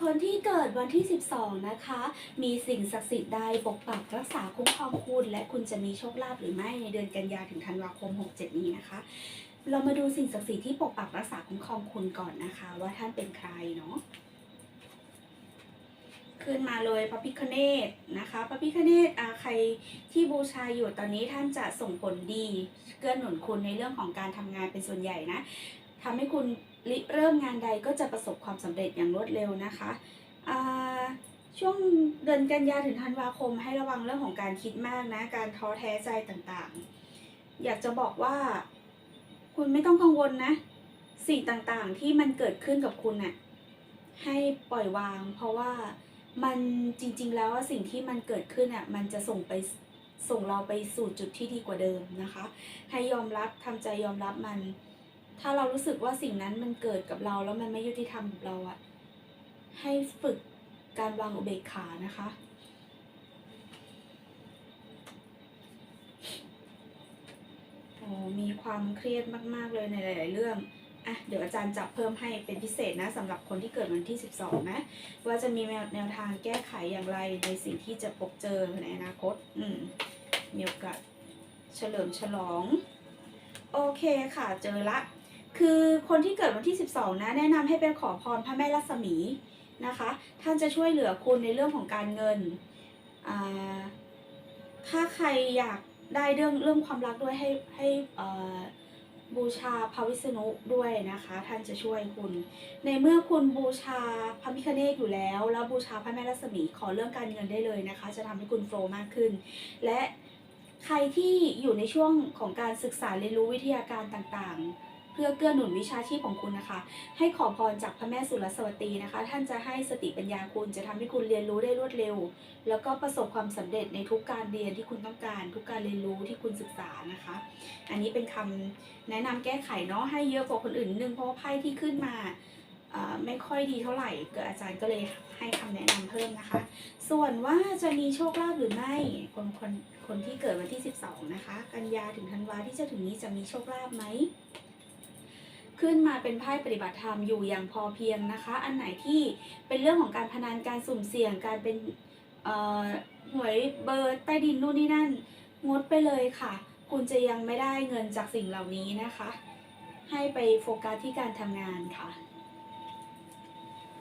คนที่เกิดวันที่ 12 นะคะ มีสิ่งศักดิ์สิทธิ์ใดปกปักรักษาคุ้มครองคุณ และคุณจะมีโชคลาภหรือไม่ในเดือนกันยาถึงธันวาคม 67 นี้นะคะ เรามาดูสิ่งศักดิ์สิทธิ์ที่ปกปักรักษาคุ้มครองคุณก่อนนะคะ ว่าท่านเป็นใครเนาะขึ้นมาเลยพระพิคเนตนะคะพระพิคเนตอ่าใครที่บูชาอยู่ตอนนี้ท่านจะส่งผลดีเกื้อหนุนคุณในเรื่องของการทำงานเป็นส่วนใหญ่นะ ทำให้คุณริเริ่มงานใดก็จะประสบความสำเร็จอย่างรวดเร็วนะคะช่วงเดือนกันยาถึงธันวาคมให้ระวังเรื่องของการคิดมากนะ การท้อแท้ใจต่างๆ อยากจะบอกว่า คุณไม่ต้องกังวลนะ สิ่งต่างๆที่มันเกิดขึ้นกับคุณน่ะให้ปล่อยวาง เพราะว่ามันจริงๆแล้วสิ่งที่มันเกิดขึ้นอะมันจะส่งไปส่งเราไปสู่จุดที่ดีกว่าเดิมนะคะ ให้ยอมรับทำใจยอมรับมัน ถ้าเรารู้สึกว่าสิ่งนั้นมันเกิดกับเราแล้วมันไม่ยุติธรรมกับเราอะให้ฝึกการวางอุเบกขานะคะ โอ้มีความเครียดมาก ๆ เลยในหลาย ๆ เรื่องอะเดี๋ยวอาจารย์จับเพิ่มให้เป็นพิเศษนะสำหรับคนที่เกิดวันที่ 12 นะ ว่าจะมีแนวแนวทางแก้ไขอย่างไรในสิ่งที่จะพบเจอในอนาคต อืมมีโอกาสเฉลิมฉลอง โอเคค่ะเจอละ คือคนที่เกิดวันที่ 12 นะ แนะนำให้ไปขอพรพระแม่รัศมีนะคะ ท่านจะช่วยเหลือคุณในเรื่องของการเงิน ถ้าใครอยากได้เรื่องเรื่องความรักด้วยให้ให้บูชาพระวิษณุด้วยนะคะ ท่านจะช่วยคุณ ในเมื่อคุณบูชาพระพิคเนตอยู่แล้ว แล้วบูชาพระแม่รัศมีขอเรื่องการเงินได้เลยนะคะ จะทำให้คุณโฟล์มากขึ้น และใครที่อยู่ในช่วงของการศึกษาเรียนรู้วิทยาการต่างๆ เพื่อเกื้อหนุนวิชาชีพของคุณนะคะ ให้ขอพรจากพระแม่สุรสวตีนะคะ ท่านจะให้สติปัญญาคุณจะทำให้คุณเรียนรู้ได้รวดเร็ว แล้วก็ประสบความสำเร็จในทุกการเรียนที่คุณต้องการ ทุกการเรียนรู้ที่คุณศึกษานะคะ อันนี้เป็นคำแนะนำแก้ไขเนาะให้เยอะกว่าคนอื่นนึงเพราะไพ่ที่ขึ้นมาไม่ค่อยดีเท่าไหร่เกิดอาจารย์ก็เลยให้คำแนะนำเพิ่มนะคะ ส่วนว่าจะมีโชคลาภหรือไม่คนคนคนที่เกิดวันที่ 12 นะคะ กันยาถึงธันวาที่จะถึงนี้จะมีโชคลาภไหม ขึ้นมาเป็นไพ่ปฏิบัติธรรมอยู่อย่างพอเพียงนะคะ อันไหนที่เป็นเรื่องของการพนันการสุ่มเสี่ยงการเป็นหวยเบอร์ใต้ดินนู่นนี่นั่น งดไปเลยค่ะ คุณจะยังไม่ได้เงินจากสิ่งเหล่านี้นะคะ ให้ไปโฟกัสที่การทำงานค่ะ